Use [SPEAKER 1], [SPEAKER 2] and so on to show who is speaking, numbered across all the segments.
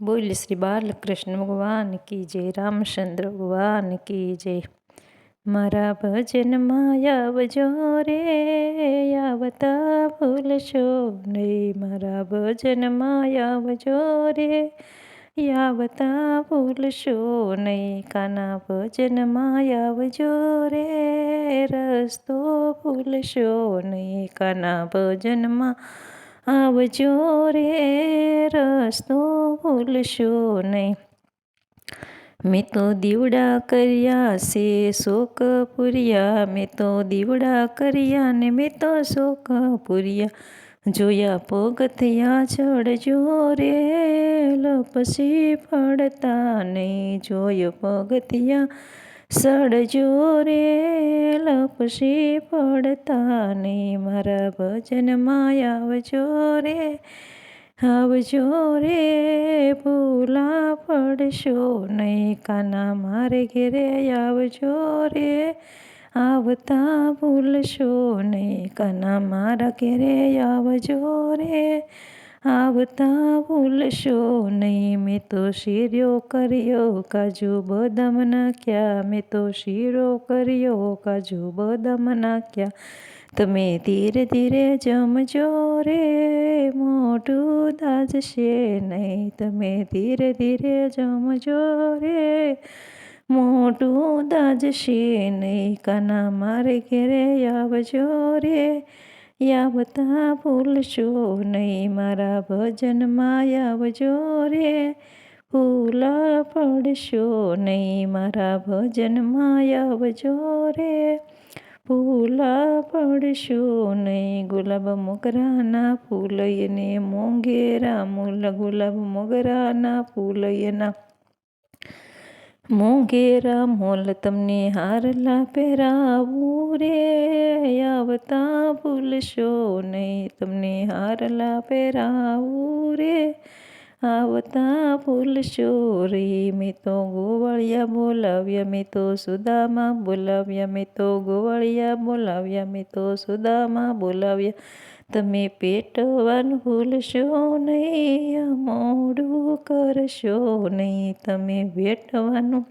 [SPEAKER 1] બોલ શ્રી બાલકૃષ્ણ ભગવાન કી જય, રામચંદ્ર ભગવાન કી જય. મારા ભજનમાં આવજો રે, આવતા ભૂલશો નહીં. મારા ભજનમાં આવજો રે, આવતા ભૂલશો નહીં. કાના ભજનમાં આવજો રે, રસ્તો ભૂલશો નહીં. કાના ભજનમાં આવજો રે રસ્તો ભૂલશો નહીં. મેં તો દીવડા કર્યા છે, શોક પૂર્યા. મેં તો દીવડા કર્યા ને મેં તો શોક પૂર્યા. જોયા પગથિયા ચડજો રે, લપસી પડતા નહીં. જોયો પગથિયા સડજો રે લપસી પડતા ને મારા ભજનમાં આવજો રે આવજો રે ભૂલા પડશો નહીં, કાના મારે ઘેરે આવજો રે આવતા ભૂલશો નહીં, કાના મારા ઘેરે આવજો રે આવતા ભૂલશો નહીં મેં તો શીર્યો કર્યો કાજુ બદામ નાખ્યા મેં તો શીરો કર્યો કાજુ બદામ નાખ્યા તમે ધીરે ધીરે જમજો રે મોઢું દાજશે નહીં તમે ધીરે ધીરે જમજો રે મોઢું દાજશે નહીં કાના મારે ઘેરે આવજો રે યાવતા ભૂલશો નહીં મારા ભજનમાં આવજો રે ભૂલા પડશો નહીં મારા ભજનમાં આવજો રે ભૂલા પડશો નહીં ગુલાબ મોગરાના ફૂલયને મોંઘેરા મૂલ ગુલાબ મોગરાના ફૂલયના મોંઘેરા મોલ તમને હારલા પહેરાવું રે. આવતા ભૂલશો નહીં તમને હારલા પહેરાવું રે. આવતા ભૂલશો રે મેં તો ગોવાળિયા બોલાવ્યા મેં તો સુદામાં બોલાવ્યા મેં તો ગોવાળિયા બોલાવ્યા મેં તો સુદામાં બોલાવ્યા. તમે પેટવાનું ભૂલશો નહીં મોડું કરશો નહીં, તમે ભેટવાનું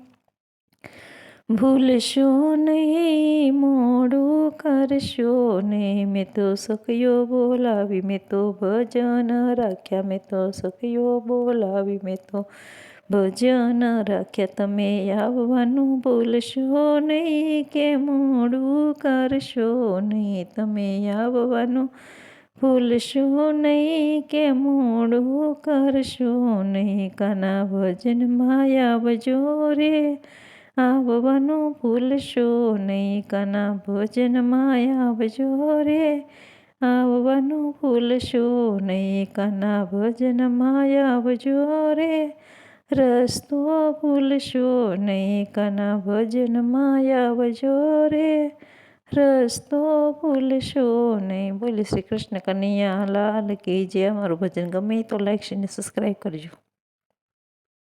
[SPEAKER 1] ભૂલશો નહીં મોડું કરશો નહીં મેં તો સખીઓ બોલાવી, મેં તો ભજન રાખ્યા. મેં તો સખીઓ બોલાવી, મેં તો ભજન રાખ્યા. તમે આવવાનું ભૂલશો નહીં કે મોડું કરશો નહીં તમે આવવાનું ભૂલશો નહીં કે મોડું કરશો નહીં કાના ભજનમાં આવજો રે. આવવાનું ભૂલશો નહીં કાના ભોજનમાં આવજો રે આવવાનું ભૂલશો નહીં કાના ભજનમાં આવજો રે રસ્તો ભૂલશો નહીં કાના ભજનમાં આવજો રે રસ્તો ભૂલશો નહીં બોલે શ્રી કૃષ્ણ કનૈયા લાલ કે જે અમારું ભજન ગમે તો લાઈક અને સબસ્ક્રાઈબ કરજો